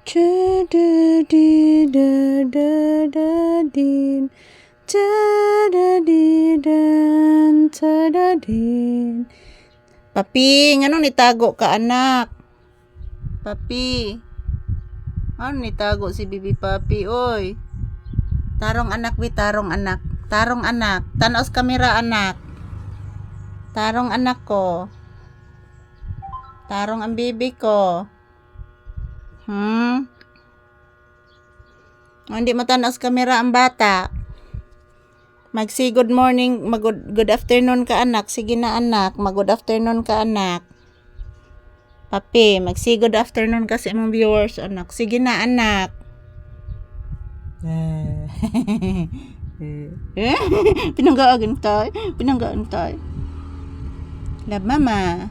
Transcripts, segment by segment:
Cha-da-di-da-da-da-din. Cha-da-di-dan, cha-da-din. Papi, ngano nitago ka anak? Papi. Ano nitago si Bibi Papi, oy? Tarong anak, wi, tarong anak. Tarong anak. Tanaos kamera anak. Tarong anak ko. Tarong ang bibi ko. Hmm? O, hindi mo tanaos kamera ang bata. Magsi good morning, mag good, good afternoon ka anak. Sige na anak, mag good afternoon ka anak. Papi, magsi good afternoon ka sa imong viewers anak. Sige na anak. Pinanggaan tayo. Pinanggaan tayo. Love mama.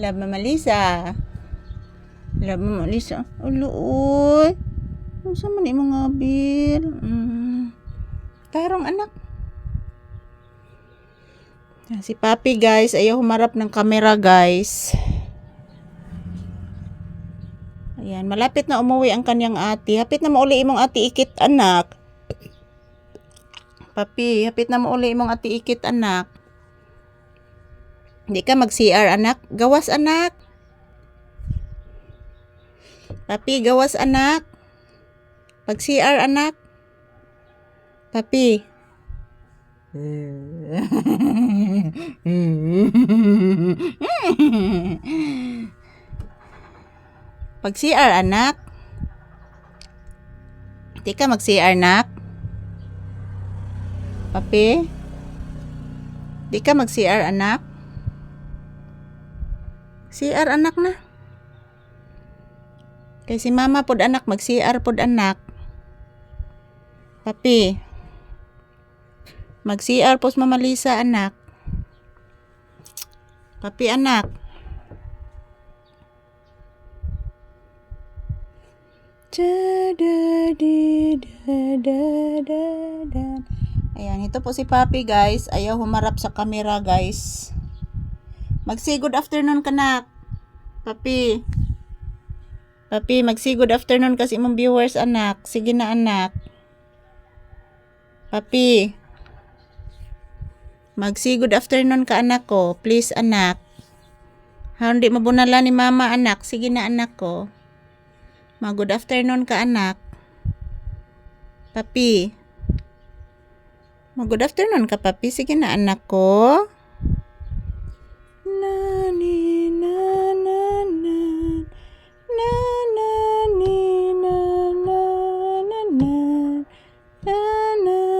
Love mama Lisa. Love mama Lisa. Ulo, uy. Ano sa man imong? Mm. Tarong anak. Si Papi guys, ayaw humarap ng camera guys. Ayan, malapit na umuwi ang kanyang ate. Hapit na mauli imong ate ikit anak. Papi, hapit na mauli imong ate ikit anak. Hindi ka mag-CR anak. Gawas anak. Papi, gawas anak. Pag-CR anak. Papi. Pag CR anak. Di ka mag CR anak. Papi. Di ka mag CR anak. CR anak na. Kay si mama pod anak mag CR pod anak. Papi. Mag CR pos mama Lisa anak. Papi anak. Da-da-di-da-da-da-da. Ayan, ito po si Papi guys. Ayaw humarap sa camera guys. Mag-say good afternoon ka na. Papi. Papi, mag-say good afternoon kasi imong viewers anak. Sige na anak. Papi. Mag-say good afternoon ka anak ko. Please anak. Ha, hindi mabunala ni mama anak. Sige na anak ko. Mag good afternoon ka anak. Papi. Mag good afternoon ka papi. Sige na anak ko. Na na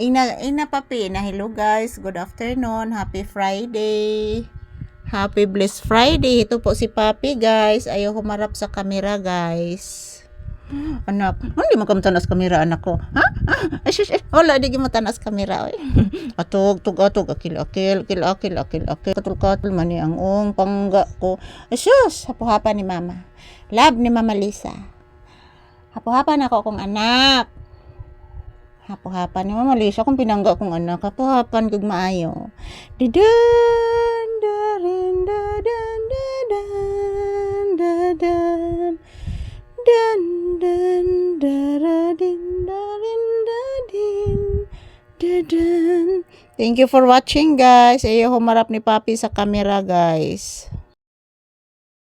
Ina, ina papi, na hello guys, good afternoon, happy Friday. Happy blessed Friday. Ito po si Papi guys. Ayaw humarap sa camera guys. Anak, hindi mo kamatanas kamera anak ko. Ha? Ay, shush. Wala, di mo tanas kamera. Oy. Atog, tug, atog, akil, akil, akil, akil, akil, akil. Katul, katul, mani ang ong pangga ko. Ay, shush, hapo-hapa ni mama. Love ni mama Lisa. Hapo-hapa na ako kong anak. Hapo-hapa ni mama Lisa kung pinangga kong anak. Hapo-hapan kag maayo. Didan, darin, dadan, dadan, dadan. Dan dan daradin darin dadin dadan. Thank you for watching guys. Ayaw humarap ni Papi sa camera guys.